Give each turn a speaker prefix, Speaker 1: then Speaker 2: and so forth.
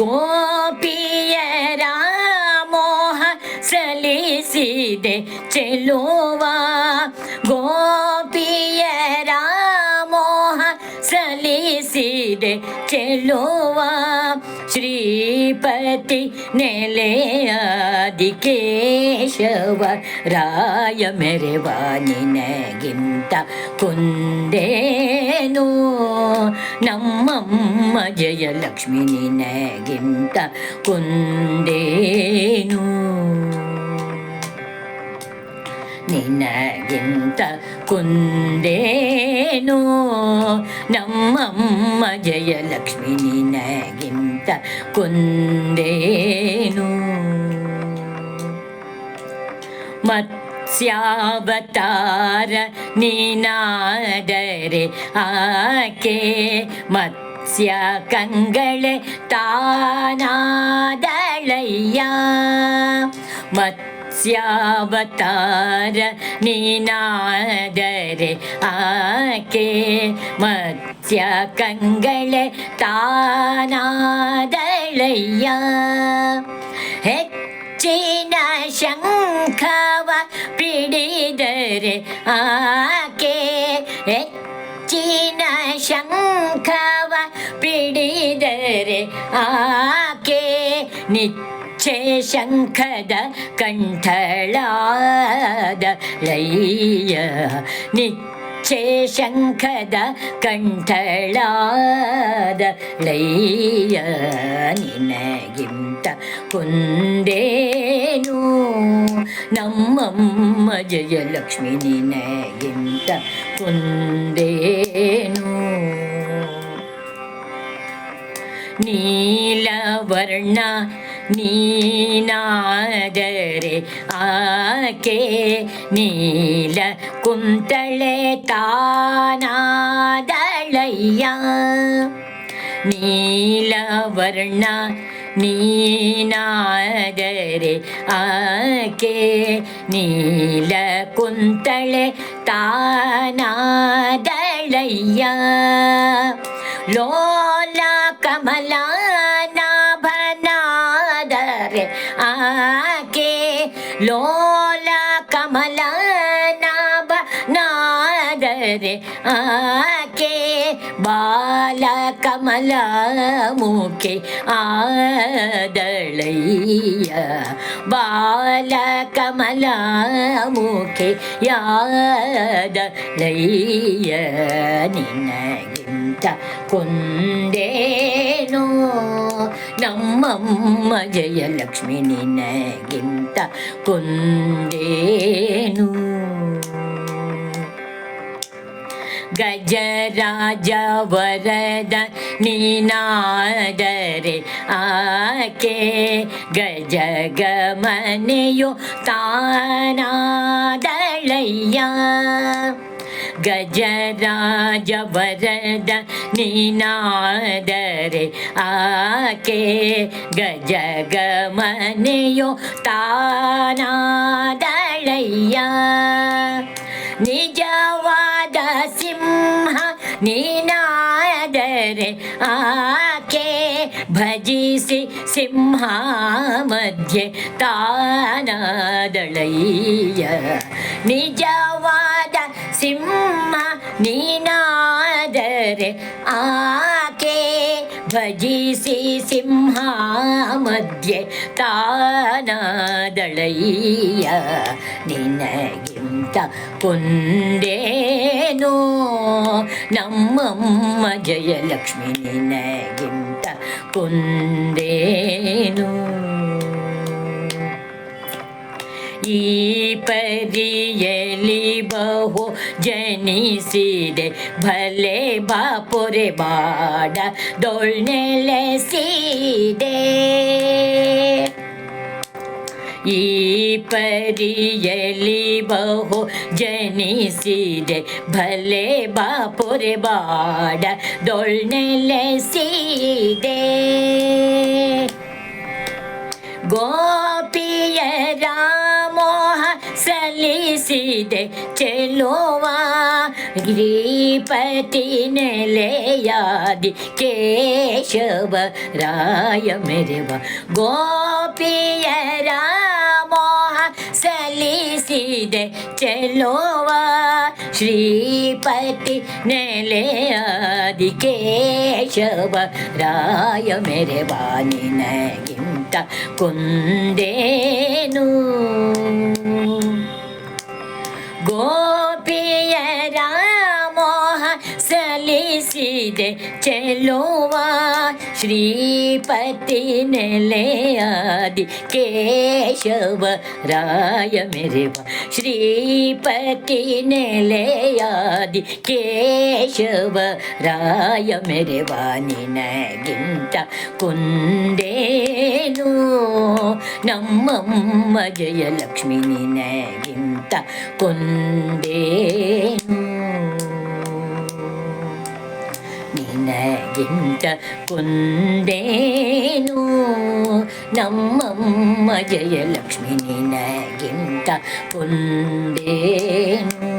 Speaker 1: ಗೋಪಿಯರ ಮೋಹ ಸಲಿಸಿದೆ ಚೆಲುವ ಮೋಹ ಸಲಿಸಿದೆ ಚೆಲುವ ಶ್ರೀಪತಿ ನೆಲೆಯಾದಿಕೇಶವ ರಾಯ ಮೆರೆವ ನಿನಗಿಂತ ಕುಂದೇನು ನಮ್ಮಮ್ಮ ಜಯಲಕ್ಷ್ಮಿ ನಿನಗಿಂತ ಕುಂದೇನು. ನಿನಗಿಂತ ಕುಂದೇನು ನಮ್ಮಮ್ಮ ಜಯಲಕ್ಷ್ಮಿ ನಿನಗಿಂತ ಕುಂದೇನು ಮತ್ಸ್ಯಾವತಾರ ನೀನಾದರೆ ಆಕೆ ಮತ್ಸ್ಯ ಕಂಗಳೆ ತಾನಾದಳಯ್ಯ. ಮತ್ಸ್ಯಾವತಾರ ನೀನಾದರೆ ಆಕೆ ಮತ್ಸ್ಯ ಕಂಗಳೆ ತಾನಾದಳಯ್ಯ ಹೆಚ್ಚಿನ ಶಂಖವ ಪಿಡಿದರೆ ಆಕೆ ಹೆಚ್ಚಿನ ಶಂಖವ ಪಿಡಿದರೆ ಆಕೆ ನಿಚ್ಚೆ ಶಂಖದ ಕಂಠಳಾದ ಲಯ್ಯ ನಿಚ್ಚೆ ಶಂಖದ ಕಂಠಳಾದ ಲಯ್ಯ ನಿನಗಿಂತ ಕುಂದೇನು? ನಮ್ಮಮ್ಮ ಜಯಲಕ್ಷ್ಮಿ ನಿನಗಿಂತ ಕುಂದೇನು? ನೀಲವರ್ಣ നീനാദരെ ആകെ നീല കുന്തളെ താനാദളയ്യ. നീലവർണ നീനാദരെ ആകെ നീല കുന്തളെ താനാദളയ്യ. ലോല കമലാ रे आके लोला कमला नाब रे आके ബാല മൂക്കെ ആദളയ്യ. ബാല കമലമുഖി യാദളയ്യ. നിന്നകിന്ത കൊണ്ടേനോ. ನಮ್ಮಮ್ಮ ಜಯಲಕ್ಷ್ಮಿ ನಿನಗಿಂತ ಕೊಂದೇನು ಗಜರಾಜ ವರದ ನೀನಾದರೆ ಆಕೆ ಗಜಗಮನೆಯು ತಾನಾದಳಯ್ಯ ಗಜರಾಜ ವರದ ನೀನಾದರೆ ಆಕೆ ಗಜಗಮನೆಯು ತಾನಾದಳಯ್ಯ ನಿಜವಾದ ಸಿಂಹ ನೀನಾದರೆ ಆಕೆ ಭಜಿಸಿ ಸಿಂಹ ಮಧ್ಯೆ ತಾನಾದಳಯ್ಯ ನಿಜವಾದ ಸಿಂಹ ನೀನಾದರೆ ಆಕೆ ಭಜಿಸಿ ಸಿಂಹ ಮಧ್ಯೆ ತಾನಾದಳಯ್ಯ ನಿನಗಿಂತ ಕುಂದೇನೋ ನಮ್ಮಮ್ಮ ಜಯಲಕ್ಷ್ಮಿ, ನಿನಗಿಂತ ಕುಂದೇನು ಈ ಪರಿಯಲಿ ಬಹು ಜನಿಸಿದೆ ಭಲೆ ಬಾಪುರೆ ಬಾಡ ದೊಳ್ನೆಲೆಸಿದೆ ಈ ಪರಿಯಲಿ ಬಹು ಜನಿಸಿದೆ ಭಲೆ ಬಾಪುರೆ ಬಾಡ ದೊಳ್ನೆಲೆಸಿದೆ ಗೋಪಿಯ ರಾಮೋಹ ಸಲಿ ಸಲ್ಲಿಸಿದೆ ಚೆಲುವ ಗಿರಿಪತಿ ನೆಲೆಯಾದಿ ಕೇಶವ ರಾಯ ಮೆರೆವ ಗೋಪಿಯರ ಮೋಹ ಸಲ್ಲಿಸಿದೆ ಚೆಲುವ ಶ್ರೀಪತಿ ನೆಲೆಯಾದಿ ಕೇಶವ ರಾಯ ಮೆರೆವ ನಿನಗಿಂತ ಕುಂದೇನು ഗോപിയ രാമോഹ സലിസിതെ ചെല്ലുവാ ശ്രീപതി നിലയാദി കേശവ രായ മെരവ ശ്രീപതി നിലയാദി കേശവ രായ മെരവ നിനഗിಂತ കുന്ദ ನಮ್ಮಮ್ಮ ಜಯಲಕ್ಷ್ಮಿ ನಿನಗಿಂತ ಕುಂದೇನು ನಿನಗಿಂತ ಕುಂದೇನು ನಮ್ಮಮ್ಮ ಜಯಲಕ್ಷ್ಮಿ ನಿನಗಿಂತ ಕುಂದೇನು